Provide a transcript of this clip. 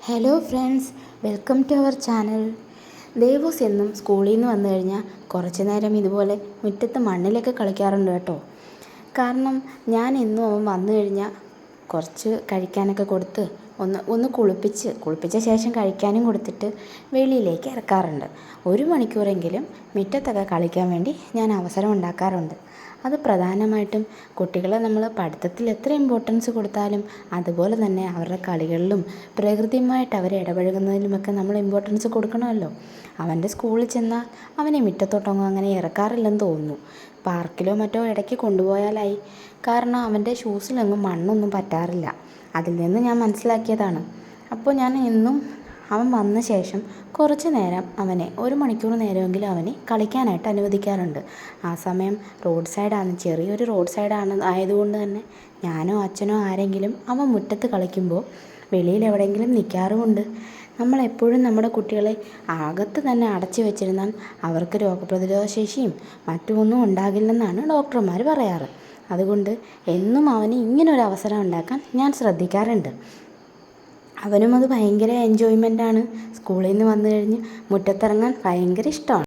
Hello friends welcome to our channel Devus എന്നും സ്കൂളിൽ നിന്ന് വന്നു കഴിഞ്ഞാൽ കുറച്ച് നേരം ഇതുപോലെ മുറ്റത്ത് മണ്ണിലൊക്കെ കളിക്കാറുണ്ട് കേട്ടോ. കാരണം ഞാൻ എന്നും അവൻ വന്നു കഴിഞ്ഞാൽ കുറച്ച് കഴിക്കാനൊക്കെ കൊടുത്ത് ഒന്ന് ഒന്ന് കുളിപ്പിച്ച് കുളിപ്പിച്ച ശേഷം കഴിക്കാനും കൊടുത്തിട്ട് വെളിയിലേക്ക് ഇറക്കാറുണ്ട്. ഒരു മണിക്കൂറെങ്കിലും മുറ്റത്തൊക്കെ കളിക്കാൻ വേണ്ടി ഞാൻ അവസരം ഉണ്ടാക്കാറുണ്ട്. അത് പ്രധാനമായിട്ടും കുട്ടികളെ നമ്മൾ പഠിത്തത്തിൽ എത്ര ഇമ്പോർട്ടൻസ് കൊടുത്താലും അതുപോലെ തന്നെ അവരുടെ കളികളിലും പ്രകൃതിയുമായിട്ട് അവർ ഇടപഴകുന്നതിലുമൊക്കെ നമ്മൾ ഇമ്പോർട്ടൻസ് കൊടുക്കണമല്ലോ. അവന്റെ സ്കൂളിൽ ചെന്നാൽ അവനെ മുറ്റത്തോട്ടൊന്നും അങ്ങനെ ഇറക്കാറില്ലെന്ന് തോന്നുന്നു. പാർക്കിലോ മറ്റോ ഇടയ്ക്ക് കൊണ്ടുപോയാലായി. കാരണം അവന്റെ ഷൂസിലൊന്നും മണ്ണൊന്നും പറ്റാറില്ല. അതിൽ നിന്ന് ഞാൻ മനസ്സിലാക്കിയതാണ്. അപ്പോൾ ഞാൻ എന്നും അവൻ വന്ന ശേഷം കുറച്ച് നേരം അവനെ ഒരു മണിക്കൂർ നേരമെങ്കിലും അവനെ കളിക്കാനായിട്ട് അനുവദിക്കാറുണ്ട്. ആ സമയം റോഡ് സൈഡാണ് ചെറിയൊരു റോഡ് സൈഡാണ് ആയതുകൊണ്ട് തന്നെ ഞാനോ അച്ഛനോ ആരെങ്കിലും അവൻ മുറ്റത്ത് കളിക്കുമ്പോൾ വെളിയിൽ എവിടെയെങ്കിലും നിൽക്കാറുമുണ്ട്. നമ്മളെപ്പോഴും നമ്മുടെ കുട്ടികളെ അകത്ത് തന്നെ അടച്ചു വെച്ചിരുന്നാൽ അവർക്ക് രോഗപ്രതിരോധ ശേഷിയും മറ്റുമൊന്നും ഉണ്ടാകില്ലെന്നാണ് ഡോക്ടർമാർ പറയാറ്. അതുകൊണ്ട് എന്നും അവന് ഇങ്ങനൊരു അവസരം ഉണ്ടാക്കാൻ ഞാൻ ശ്രദ്ധിക്കാറുണ്ട്. അവനും അത് ഭയങ്കര എൻജോയ്മെന്റാണ് സ്കൂളിൽ നിന്ന് വന്നു കഴിഞ്ഞ് മുറ്റത്തിറങ്ങാൻ ഭയങ്കര ഇഷ്ടമാണ്.